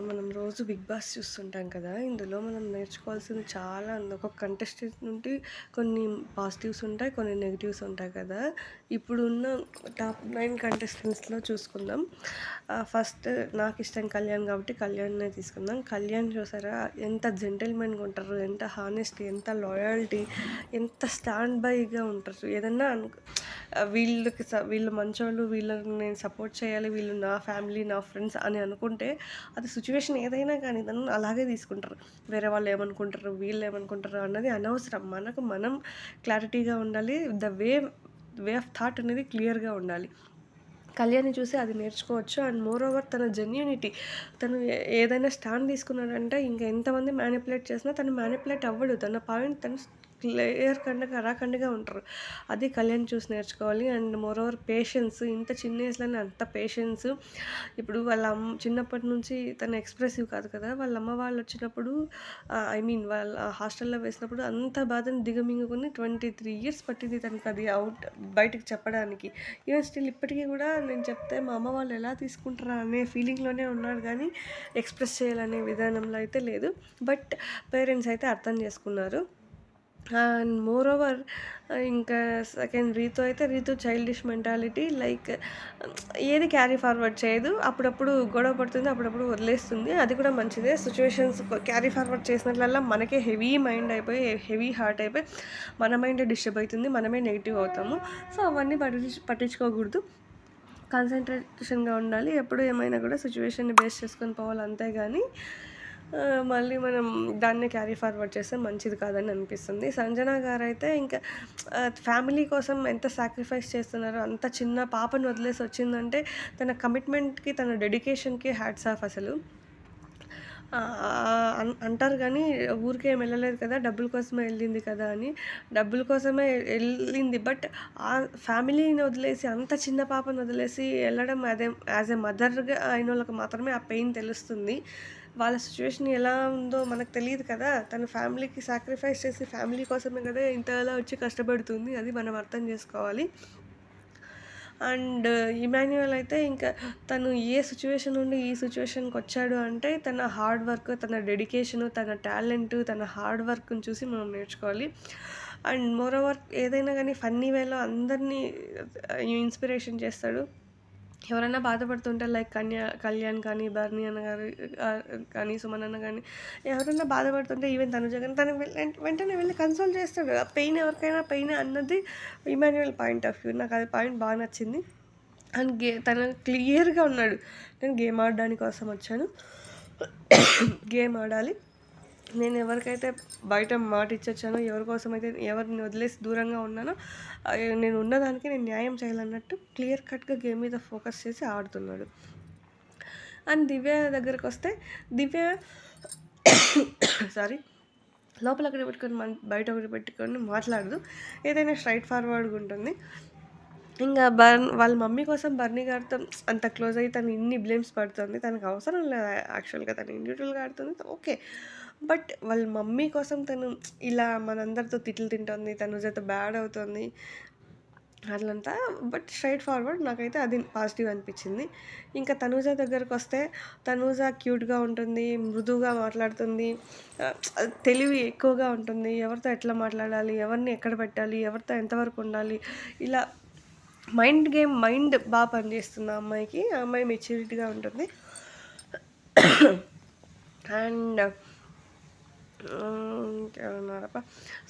మనం రోజు big boss చూస్తుంటాం కదా ఇందులో మనం నేర్చుకోవాల్సింది చాలా ఉంది. ఒక కంటెస్టెంట్ నుండి కొన్ని పాజిటివ్స్ ఉంటాయి కొన్ని నెగిటివ్స్ ఉంటాయి కదా. ఇప్పుడు ఉన్న టాప్ నైన్ కంటెస్టెంట్స్లో చూసుకుందాం. ఫస్ట్ నాకు ఇష్టం కళ్యాణ్ కాబట్టి కళ్యాణ్నే తీసుకుందాం. కళ్యాణ్ చూసారా? ఎంత జెంటిల్మెన్గా ఉంటారు ఎంత హానెస్టీ ఎంత లాయల్టీ ఎంత స్టాండ్ బైగా ఉంటారు. ఏదన్నా అను వీళ్ళకి స వీళ్ళు మంచోళ్ళు వీళ్ళని నేను సపోర్ట్ చేయాలి వీళ్ళు నా ఫ్యామిలీ నా ఫ్రెండ్స్ అని అనుకుంటే అది సిచ్యువేషన్ ఏదైనా కానీ దాన్ని అలాగే తీసుకుంటారు. వేరే వాళ్ళు ఏమనుకుంటారు వీళ్ళు ఏమనుకుంటారు అన్నది అనవసరం. మనకు మనం క్లారిటీగా ఉండాలి the way way of thought అనేది క్లియర్గా ఉండాలి. కళ్యాణ్ని చూసి అది నేర్చుకోవచ్చు. అండ్ మోర్ ఓవర్ తన జెన్యూనిటీ తను ఏదైనా స్టాండ్ తీసుకున్నాడంటే ఇంకా ఎంతమంది మ్యానిపులేట్ చేసినా తను మ్యానిపులేట్ అవ్వడు. తన పాయింట్ తను క్లియర్ కండగా అరాకండగా ఉంటారు. అది కళ్యాణ్ చూసి నేర్చుకోవాలి. అండ్ మోర్ ఓవర్ పేషెన్స్ ఇంత చిన్న ఏజ్లోనే అంత పేషెన్స్. ఇప్పుడు వాళ్ళ అమ్మ చిన్నప్పటి నుంచి తను ఎక్స్ప్రెసివ్ కాదు కదా. వాళ్ళ అమ్మ వాళ్ళు వచ్చినప్పుడు ఐ మీన్ వాళ్ళ హాస్టల్లో వేసినప్పుడు అంత బాధను దిగమింగుకుని ట్వంటీ త్రీ ఇయర్స్ పట్టింది తనకు అది అవుట్ బయటకు చెప్పడానికి. ఈవెన్ స్టిల్ ఇప్పటికీ కూడా నేను చెప్తే మా అమ్మ వాళ్ళు ఎలా తీసుకుంటారా అనే ఫీలింగ్లోనే ఉన్నాడు కానీ ఎక్స్ప్రెస్ చేయాలనే విధానంలో అయితే లేదు. బట్ పేరెంట్స్ అయితే అర్థం చేసుకున్నారు. అండ్ మోర్ ఓవర్ ఇంకా సెకండ్ రీతు అయితే రీతు చైల్డిష్ మెంటాలిటీ లైక్ ఏది క్యారీ ఫార్వర్డ్ చేయదు. అప్పుడప్పుడు గొడవ పడుతుంది అప్పుడప్పుడు వదిలేస్తుంది. అది కూడా మంచిదే. సిచ్యువేషన్స్ క్యారీ ఫార్వర్డ్ చేసినట్లల్లా మనకే హెవీ మైండ్ అయిపోయి హెవీ హార్ట్ అయిపోయి మన మైండ్ డిస్టర్బ్ అవుతుంది మనమే నెగిటివ్ అవుతాము. సో అవన్నీ పట్టించు పట్టించుకోకూడదు. కాన్సన్ట్రేషన్గా ఉండాలి. ఎప్పుడు ఏమైనా కూడా సిచ్యువేషన్ని బేస్ చేసుకొని పోవాలి అంతే కానీ మళ్ళీ మనం దాన్ని క్యారీ ఫార్వర్డ్ చేస్తే మంచిది కాదని అనిపిస్తుంది. సంజన గారు అయితే ఇంకా ఫ్యామిలీ కోసం ఎంత సాక్రిఫైస్ చేస్తున్నారో అంత చిన్న పాపను వదిలేసి వచ్చిందంటే తన కమిట్మెంట్కి తన డెడికేషన్కి హ్యాట్స్ ఆఫ్ అసలు. అంటారు కానీ ఊరికే ఏం వెళ్ళలేదు కదా డబ్బుల కోసమే వెళ్ళింది కదా అని. డబ్బుల కోసమే వెళ్ళింది బట్ ఆ ఫ్యామిలీని వదిలేసి అంత చిన్న పాపను వదిలేసి వెళ్ళడం అదే యాజ్ ఎ మదర్గా అయిన వాళ్ళకి మాత్రమే ఆ పెయిన్ తెలుస్తుంది. వాళ్ళ సిచ్యువేషన్ ఎలా ఉందో మనకు తెలియదు కదా. తన ఫ్యామిలీకి సాక్రిఫైస్ చేసి ఫ్యామిలీ కోసమే కదా ఇంతలా వచ్చి కష్టపడుతుంది. అది మనం అర్థం చేసుకోవాలి. అండ్ ఇమాన్యువల్ అయితే ఇంకా తను ఏ సిచ్యువేషన్ నుండి ఈ సిచ్యువేషన్కి వచ్చాడు అంటే తన హార్డ్ వర్క్ తన డెడికేషను తన టాలెంట్ తన హార్డ్ వర్క్ని చూసి మనం నేర్చుకోవాలి. అండ్ మోర్ ఓవర్ ఏదైనా కానీ ఫన్నీ వేలో అందరినీ uh, ఇన్స్పిరేషన్ చేస్తాడు. ఎవరైనా బాధపడుతుంటే లైక్ కన్యా కళ్యాణ్ కానీ బర్నీ అన్న గారు కానీ సుమన్ అన్న కానీ ఎవరైనా బాధపడుతుంటే ఈవెన్ తనుజ కానీ తను వెంటనే వెళ్ళి కన్సోల్ చేస్తాడు కదా. పెయిన్ ఎవరికైనా పెయిన్ అన్నది ఇమాన్యువల్ పాయింట్ ఆఫ్ వ్యూ. నాకు అది పాయింట్ బాగా నచ్చింది. అండ్ గే తను క్లియర్గా ఉన్నాడు. నేను గేమ్ ఆడడానికి కోసం వచ్చాను. గేమ్ ఆడాలి. నేను ఎవరికైతే బయట మాట ఇచ్చొచ్చానో ఎవరి కోసం అయితే ఎవరిని వదిలేసి దూరంగా ఉన్నానో నేను ఉన్నదానికి నేను న్యాయం చేయాలన్నట్టు క్లియర్ కట్గా గేమ్ మీద ఫోకస్ చేసి ఆడుతున్నాడు. అండ్ దివ్య దగ్గరకు వస్తే దివ్య సారీ లోపల ఒకటి పెట్టుకొని మన బయట ఒకటి పెట్టుకొని మాట్లాడదు. ఏదైనా స్ట్రైట్ ఫార్వర్డ్గా ఉంటుంది. ఇంకా బర్న్ వాళ్ళ మమ్మీ కోసం బర్నీ గారితో అంత క్లోజ్ అయ్యి తను ఇన్ని బ్లేమ్స్ పడుతుంది తనకు అవసరం లేదు యాక్చువల్గా తను ఇండివిజువల్గా ఆడుతుంది ఓకే. బట్ వాళ్ళ మమ్మీ కోసం తను ఇలా మనందరితో తిట్లు తింటుంది తనుజతో బ్యాడ్ అవుతుంది అట్లంతా. బట్ స్ట్రైట్ ఫార్వర్డ్ నాకైతే అది పాజిటివ్ అనిపించింది. ఇంకా తనూజ దగ్గరకు వస్తే తనూజ క్యూట్గా ఉంటుంది మృదువుగా మాట్లాడుతుంది తెలివి ఎక్కువగా ఉంటుంది ఎవరితో ఎట్లా మాట్లాడాలి ఎవరిని ఎక్కడ పెట్టాలి ఎవరితో ఎంతవరకు ఉండాలి ఇలా మైండ్ గేమ్ మైండ్ బాగా పనిచేస్తుంది ఆ అమ్మాయికి. ఆ అమ్మాయి మెచ్యూరిటీగా ఉంటుంది. అండ్ ఇంకేమన్నారప్ప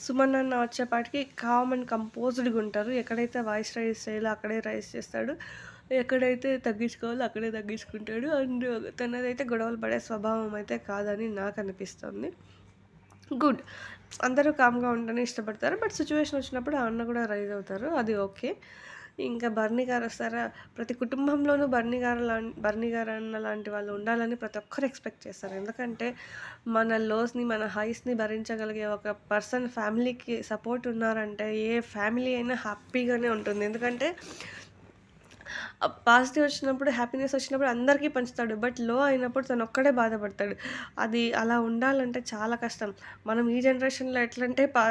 సుమన్ అన్న వచ్చేపాటికి కామ్ అండ్ కంపోజ్డ్గా ఉంటారు. ఎక్కడైతే వాయిస్ రైస్ చేయాలో అక్కడే రైస్ చేస్తాడు. ఎక్కడైతే తగ్గించుకోవాలో అక్కడే తగ్గించుకుంటాడు. అండ్ తనదైతే గొడవలు పడే స్వభావం అయితే కాదని నాకు అనిపిస్తుంది. గుడ్ అందరూ కామ్గా ఉండని ఇష్టపడతారు. బట్ సిచ్యువేషన్ వచ్చినప్పుడు ఆ అన్న కూడా రైజ్ అవుతారు. అది ఓకే ఇంకా బర్నీ గారు వస్తారా? ప్రతి కుటుంబంలోనూ బర్నీ గారు లా బర్నీ గారు అన్న లాంటి వాళ్ళు ఉండాలని ప్రతి ఒక్కరు ఎక్స్పెక్ట్ చేస్తారు. ఎందుకంటే మన లోస్ని మన హైస్ని భరించగలిగే ఒక పర్సన్ ఫ్యామిలీకి సపోర్ట్ ఉన్నారంటే ఏ ఫ్యామిలీ అయినా హ్యాపీగానే ఉంటుంది. ఎందుకంటే పాజిటివ్ వచ్చినప్పుడు హ్యాపీనెస్ వచ్చినప్పుడు అందరికీ పంచుతాడు. బట్లో అయినప్పుడు తను ఒక్కడే బాధపడతాడు. అది అలా ఉండాలంటే చాలా కష్టం. మనం ఈ జనరేషన్లో ఎట్లంటే పా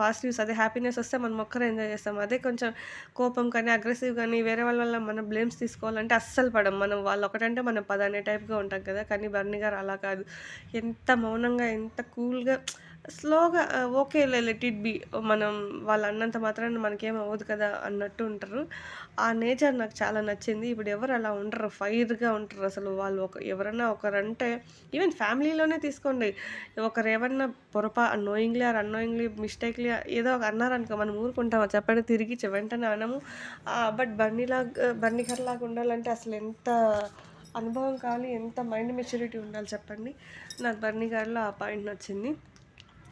పాజిటివ్స్ అదే హ్యాపీనెస్ వస్తే మనం ఒక్కరే ఎంజాయ్ చేస్తాం. అదే కొంచెం కోపం కానీ అగ్రెసివ్ కానీ వేరే వాళ్ళ వల్ల మనం బ్లేమ్స్ తీసుకోవాలంటే అస్సలు పడం. మనం వాళ్ళు ఒకటంటే మనం పదనే టైప్గా ఉంటాం కదా. కానీ బర్నీ గారు అలా కాదు. ఎంత మౌనంగా ఎంత కూల్గా స్లోగా ఓకే లెట్ ఇట్ బి. మనం వాళ్ళు అన్నంత మాత్రాన్ని మనకేం అవ్వదు కదా అన్నట్టు ఉంటారు. ఆ నేచర్ నాకు చాలా నచ్చింది. ఇప్పుడు ఎవరు అలా ఉండరు. ఫైర్గా ఉంటారు అసలు వాళ్ళు. ఒక ఎవరన్నా ఒకరంటే ఈవెన్ ఫ్యామిలీలోనే తీసుకోండి. ఒకరు ఏమన్నా పొరపా నోయింగ్లీ ఆర్ అన్నోయింగ్లీ మిస్టేక్లీ ఏదో ఒక అన్నారనుకో మనం ఊరుకుంటాం. చెప్పండి తిరిగి వెంటనే అనము. బట్ బన్నీలాగా బన్నీ ఉండాలంటే అసలు ఎంత అనుభవం కావాలి ఎంత మైండ్ మెచ్యూరిటీ ఉండాలి చెప్పండి. నాకు బర్నీ గారిలో ఆ పాయింట్ నచ్చింది.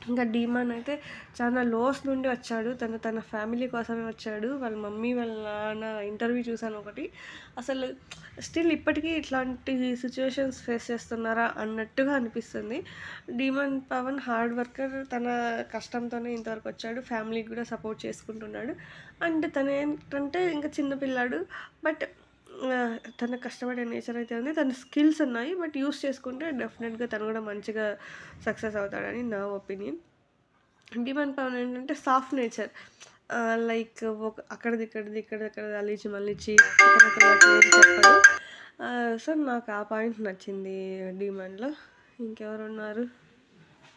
ఇంకా డీమాన్ అయితే చాలా లోస్ నుండి వచ్చాడు. తను తన ఫ్యామిలీ కోసమే వచ్చాడు. వాళ్ళ మమ్మీ వాళ్ళ నాన్న ఇంటర్వ్యూ చూశాను ఒకటి. అసలు స్టిల్ ఇప్పటికీ ఇట్లాంటి సిచ్యువేషన్స్ ఫేస్ చేస్తున్నారా అన్నట్టుగా అనిపిస్తుంది. డీమాన్ పవన్ హార్డ్ వర్కర్ తన కష్టంతోనే ఇంతవరకు వచ్చాడు. ఫ్యామిలీకి కూడా సపోర్ట్ చేసుకుంటున్నాడు. అండ్ తను ఏంటంటే ఇంకా చిన్నపిల్లాడు బట్ తన కష్టపడే నేచర్ అయితే ఉంది. తన స్కిల్స్ ఉన్నాయి బట్ యూస్ చేసుకుంటే డెఫినెట్గా తను కూడా మంచిగా సక్సెస్ అవుతాడని నా ఒపీనియన్. డిమాండ్ పవన్ ఏంటంటే సాఫ్ట్ నేచర్. లైక్ ఒక అక్కడిది ఇక్కడిది ఇక్కడ ఇక్కడ అలిచి మళ్ళీ చెప్పాడు. సో నాకు ఆ పాయింట్ నచ్చింది డిమాండ్లో. ఇంకెవరు ఉన్నారు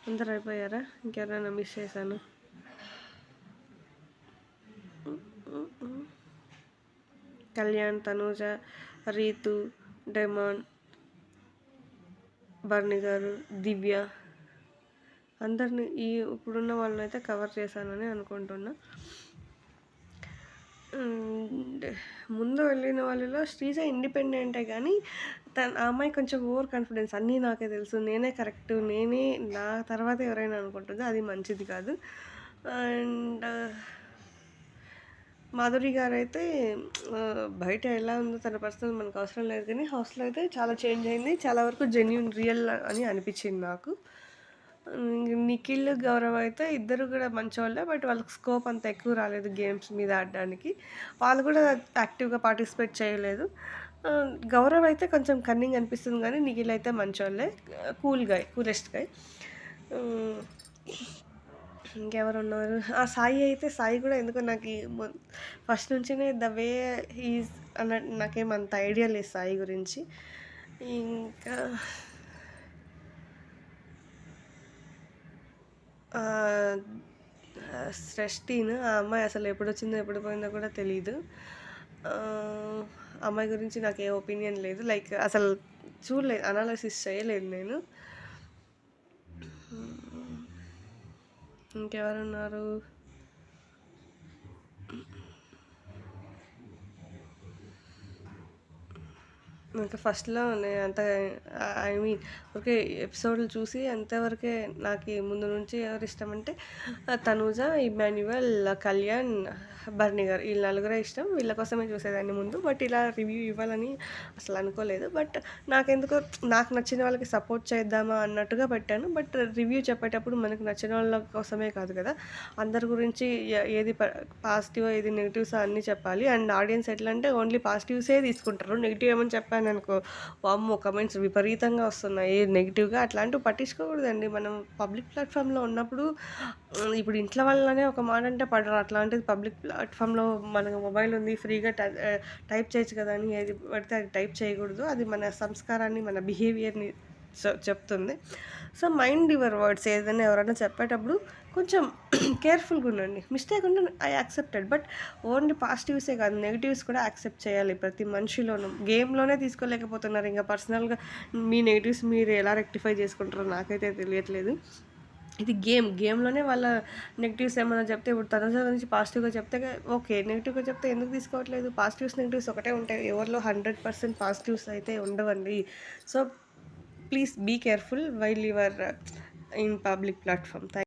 అందరు అయిపోయారా? ఇంకెవరైనా మిస్ చేశాను? కళ్యాణ్ తనూజ రీతు డెమాన్ బర్ణి గారు దివ్య. అందరిని ఈ ఇప్పుడున్న వాళ్ళని అయితే కవర్ చేశానని అనుకుంటున్నా. ముందు వెళ్ళిన వాళ్ళలో శ్రీజ ఇండిపెండెంటే కానీ తన అమ్మాయి కొంచెం ఓవర్ కాన్ఫిడెన్స్ అన్నీ నాకే తెలుసు. నేనే కరెక్ట్ నేనే నా తర్వాత ఎవరైనా అనుకుంటుందో అది మంచిది కాదు. అండ్ మాధురి గారు అయితే బయట ఎలా ఉందో తన పర్సనల్ మనకు అవసరం లేదు కానీ హౌస్లో అయితే చాలా చేంజ్ అయింది. చాలా వరకు జెన్యున్ రియల్ అని అనిపించింది నాకు. నిఖిల్ గౌరవ్ అయితే ఇద్దరు కూడా మంచివాళ్ళే బట్ వాళ్ళకి స్కోప్ అంత ఎక్కువ రాలేదు గేమ్స్ మీద ఆడడానికి. వాళ్ళు కూడా యాక్టివ్గా పార్టిసిపేట్ చేయలేదు. గౌరవ్ అయితే కొంచెం కన్నింగ్ అనిపిస్తుంది కానీ నిఖిల్ అయితే మంచివాళ్ళే కూల్ గాయ్ కూలెస్ట్ గాయ్ ఇంకెవరు ఉన్నారు ఆ సాయి అయితే సాయి కూడా ఎందుకో నాకు ఫస్ట్ నుంచినే ద వే హీస్ అన్నట్టు నాకేం అంత ఐడియా లేదు సాయి గురించి. ఇంకా సృష్టిను ఆ అమ్మాయి అసలు ఎప్పుడు వచ్చిందో ఎప్పుడు పోయిందో కూడా తెలియదు అమ్మాయి గురించి నాకు ఏ ఒపీనియన్ లేదు. లైక్ అసలు చూడలేదు అనాలసిస్ చేయలేదు నేను. ఇంకెవరున్నారు? ఇంకా ఫస్ట్లో నేను అంత ఐ మీన్ ఓకే ఎపిసోడ్లు చూసి అంతవరకే నాకు ముందు నుంచి ఎవరు ఇష్టం అంటే తనూజ ఇమాన్యువల్ కళ్యాణ్ బర్ని గారు. నలుగురే ఇష్టం. వీళ్ళ కోసమే చూసేదాన్ని ముందు. బట్ ఇలా రివ్యూ ఇవ్వాలని అసలు అనుకోలేదు. బట్ నాకెందుకో నాకు నచ్చిన వాళ్ళకి సపోర్ట్ చేద్దామా అన్నట్టుగా పెట్టాను. బట్ రివ్యూ చెప్పేటప్పుడు మనకు నచ్చిన వాళ్ళ కోసమే కాదు కదా. అందరి గురించి ఏది పాజిటివ్ ఏది నెగిటివ్స్ అన్నీ చెప్పాలి. అండ్ ఆడియన్స్ ఎట్లా అంటే ఓన్లీ పాజిటివ్సే తీసుకుంటారు. నెగిటివ్ ఏమని చెప్పాను చెప్పాను అనుకో వామ్మో కమెంట్స్ విపరీతంగా వస్తున్నాయి నెగిటివ్గా అట్లాంటివి పట్టించుకోకూడదండి. మనం పబ్లిక్ ప్లాట్ఫామ్లో ఉన్నప్పుడు ఇప్పుడు ఇంట్లో వల్లనే ఒక మాట అంటే పడరు. అట్లాంటిది పబ్లిక్ ప్లాట్ఫామ్లో మనకు మొబైల్ ఉంది ఫ్రీగా టైప్ చేయొచ్చు కదా అని ఏది పడితే అది టైప్ చేయకూడదు. అది మన సంస్కారాన్ని మన బిహేవియర్ని చెప్తుంది. సో మైండ్ యువర్ వర్డ్స్ ఏదైనా ఎవరైనా చెప్పేటప్పుడు కొంచెం కేర్ఫుల్గా ఉండండి. మిస్టేక్ ఉంటే ఐ యాక్సెప్టెడ్ బట్ ఓన్లీ పాజిటివ్సే కాదు నెగిటివ్స్ కూడా యాక్సెప్ట్ చేయాలి ప్రతి మనిషిలోనూ. గేమ్లోనే తీసుకోలేకపోతున్నారు ఇంకా పర్సనల్గా మీ నెగిటివ్స్ మీరు ఎలా రెక్టిఫై చేసుకుంటారో నాకైతే తెలియట్లేదు. ఇది గేమ్ గేమ్లోనే వాళ్ళ నెగిటివ్స్ ఏమైనా చెప్తే ఇప్పుడు తనజ నుంచి పాజిటివ్గా చెప్తే ఓకే నెగిటివ్గా చెప్తే ఎందుకు తీసుకోవట్లేదు? పాజిటివ్స్ నెగిటివ్స్ ఒకటే ఉంటాయి. ఎవరిలో హండ్రెడ్ పర్సెంట్ పాజిటివ్స్ అయితే ఉండవండి. So please be careful while you are uh, in public platform. Thank